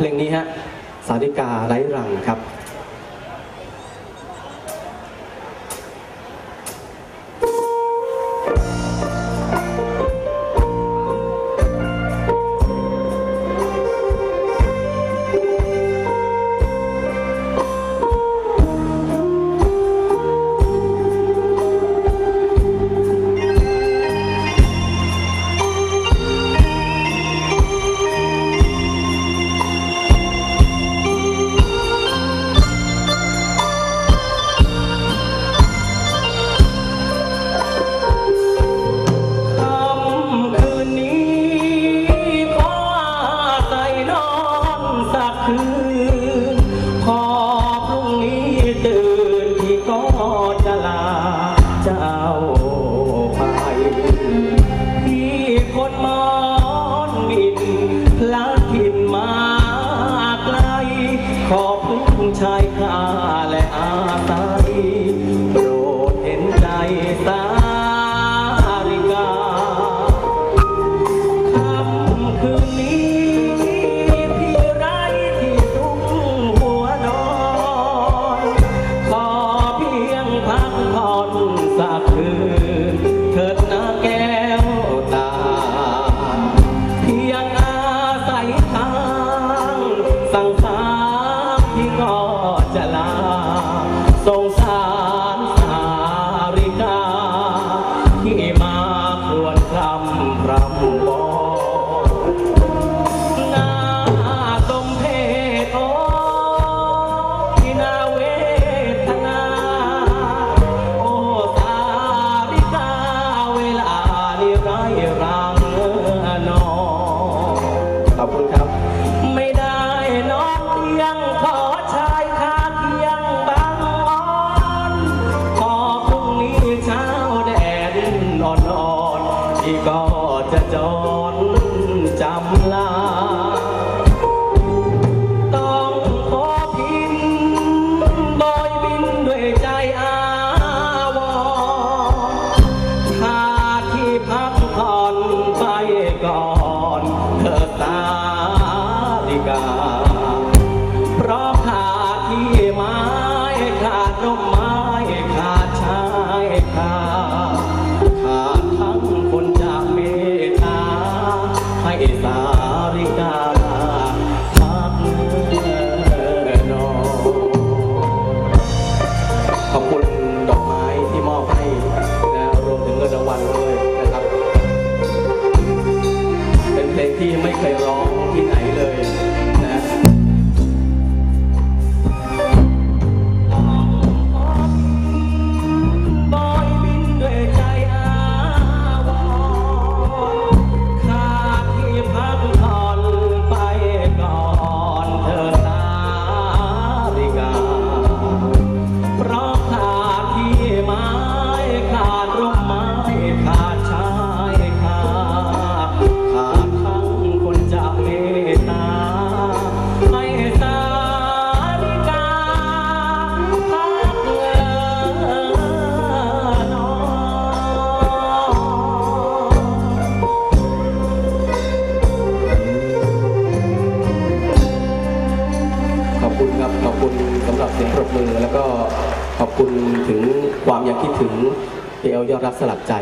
เพลงนี้ฮะสาริกาไร้รังครับ ใส่นอนสักคืน พอพรุ่งนี้ตื่นที่ก็จะลาเจ้าไปที่คนมอนมินละถิ่นมาไกล ขอบคุณชายขา อ คุณครับ ไม่ได้นอนเตียงขอชายคาเทียงบางอ่อนพอพรุ่งนี้เช้าแดดอ่อนๆที่ก็จะจอนจำลาต้องขอพินบยบินด้วยใจอาวรณ์ขาที่พักผ่อน กา เพราะขาดที่ไม้ขาดร่มไม้ขาดชายคาดขาดทั้งคนจะเมตตาให้สาริกาลาพักนอนขอบคุณดอกไม้ที่มอบให้นะรวมถึงเงินรางวัลด้วยนะครับ เป็นเพลงที่ไม่เคย ขอบคุณสำหรับเสียงปรบมือ แล้วก็ขอบคุณถึงความยังคิดถึงเอลยอดรักสลักใจ